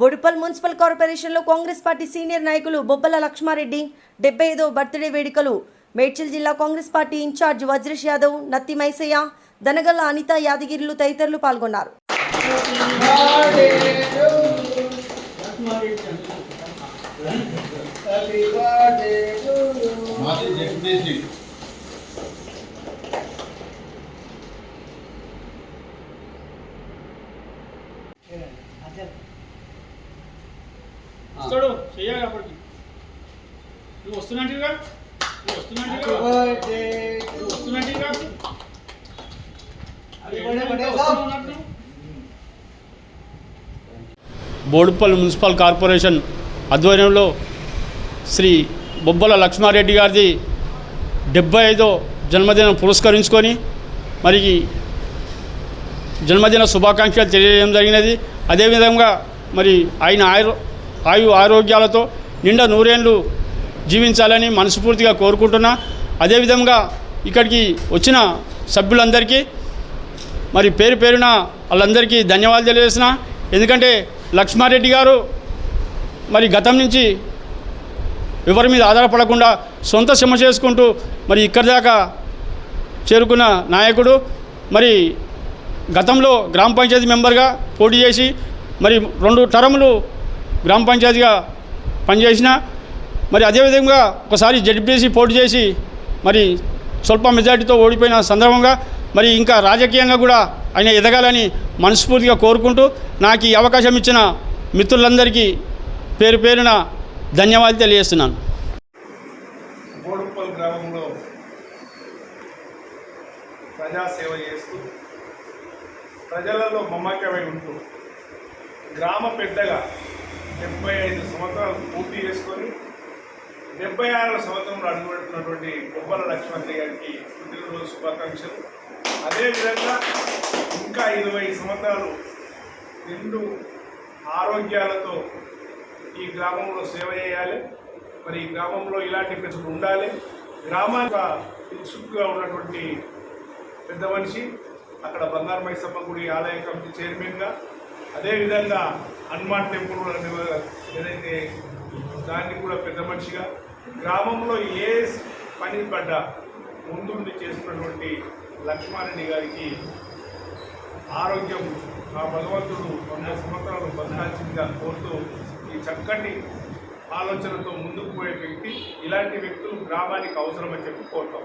Boduppal municipal కార్పొరేషన్లో Congress party senior నాయకులు బొబ్బల లక్ష్మారెడ్డి డెబ్బై ఐదో బర్త్డే వేడుకలు. మేడ్చల్ జిల్లా Congress party incharge Vajresh Yadav Natti Maisaiah Danagalla Anitha యాదగిరిలు తదితరులు పాల్గొన్నారు. మాది వస్తాడు చెయ్యాలి అప్పటికి. నువ్వు వస్తున్నట్టుగా? నువ్వు వస్తున్నట్టుగా? నువ్వు వస్తున్నట్టుగా? అది వస్తున్నట్టు బోడుపల్ మున్సిపల్ కార్పొరేషన్ ఆధ్వర్యంలో శ్రీ బొబ్బల లక్ష్మారెడ్డి గారిది డెబ్బై ఐదో జన్మదినం పురస్కరించుకొని మరి జన్మదిన శుభాకాంక్షలు తెలియజేయడం జరిగినది. అదేవిధంగా మరి ఆయన ఆయు ఆయు ఆరోగ్యాలతో నిండా నూరేళ్ళు జీవించాలని మనస్ఫూర్తిగా కోరుకుంటున్నా. అదేవిధంగా ఇక్కడికి వచ్చిన సభ్యులందరికీ మరి పేరు పేరున వాళ్ళందరికీ ధన్యవాదాలు తెలియజేసిన ఎందుకంటే లక్ష్మారెడ్డి గారు మరి గతం నుంచి ఎవరి మీద ఆధారపడకుండా సొంత శ్రమ చేసుకుంటూ మరి ఇక్కడి దాకా చేరుకున్న నాయకుడు మరి గతంలో గ్రామ పంచాయతీ మెంబర్గా పోటీ చేసి మరి రెండు టర్ములు గ్రామ పంచాయతీగా పనిచేసిన మరి అదేవిధంగా ఒకసారి జడ్పీసీ పోటీ చేసి మరి స్వల్ప మెజార్టీతో ఓడిపోయిన సందర్భంగా మరి ఇంకా రాజకీయంగా కూడా ఆయన ఎదగాలని మనస్ఫూర్తిగా కోరుకుంటూ నాకు ఈ అవకాశం ఇచ్చిన మిత్రులందరికీ పేరు పేరున ధన్యవాదాలు తెలియజేస్తున్నాను. బోడుప్పల్ గ్రామంలో ప్రజాసేవ చేస్తూ ప్రజలలో మమ్మకమై ఉంటూ గ్రామ పెద్దగా డెబ్బై ఐదు సంవత్సరాలు పూర్తి చేసుకొని డెబ్బై ఆరవ సంవత్సరంలో అడుగుపెడుతున్నటువంటి బొబ్బల లక్ష్మణి గారికి పుట్టినరోజు శుభాకాంక్షలు. అదేవిధంగా ఇంకా ఇరవై సంవత్సరాలు రెండు ఆరోగ్యాలతో ఈ గ్రామంలో సేవ చేయాలి. మరి ఈ గ్రామంలో ఇలాంటి ప్రజలు ఉండాలి. గ్రామానికి ఇన్సుక్గా ఉన్నటువంటి పెద్ద మనిషి అక్కడ బంగారు మైసమ్మ గుడి ఆలయ కమిటీ చైర్మన్గా అదేవిధంగా హనుమాన్ టెంపుల్ ఏదైతే దాన్ని కూడా పెద్ద మనిషిగా గ్రామంలో ఏ పని పడ్డా ముందుండి చేస్తున్నటువంటి లక్ష్మారెడ్డి గారికి ఆరోగ్యం ఆ భగవంతుడు వంద సంవత్సరాలు బతకాల్సిందిగా కోరుతూ ఈ చక్కటి ఆలోచనతో ముందుకు పోయే వ్యక్తి ఇలాంటి వ్యక్తులు గ్రామానికి అవసరమని చెప్పి కోరుతాం.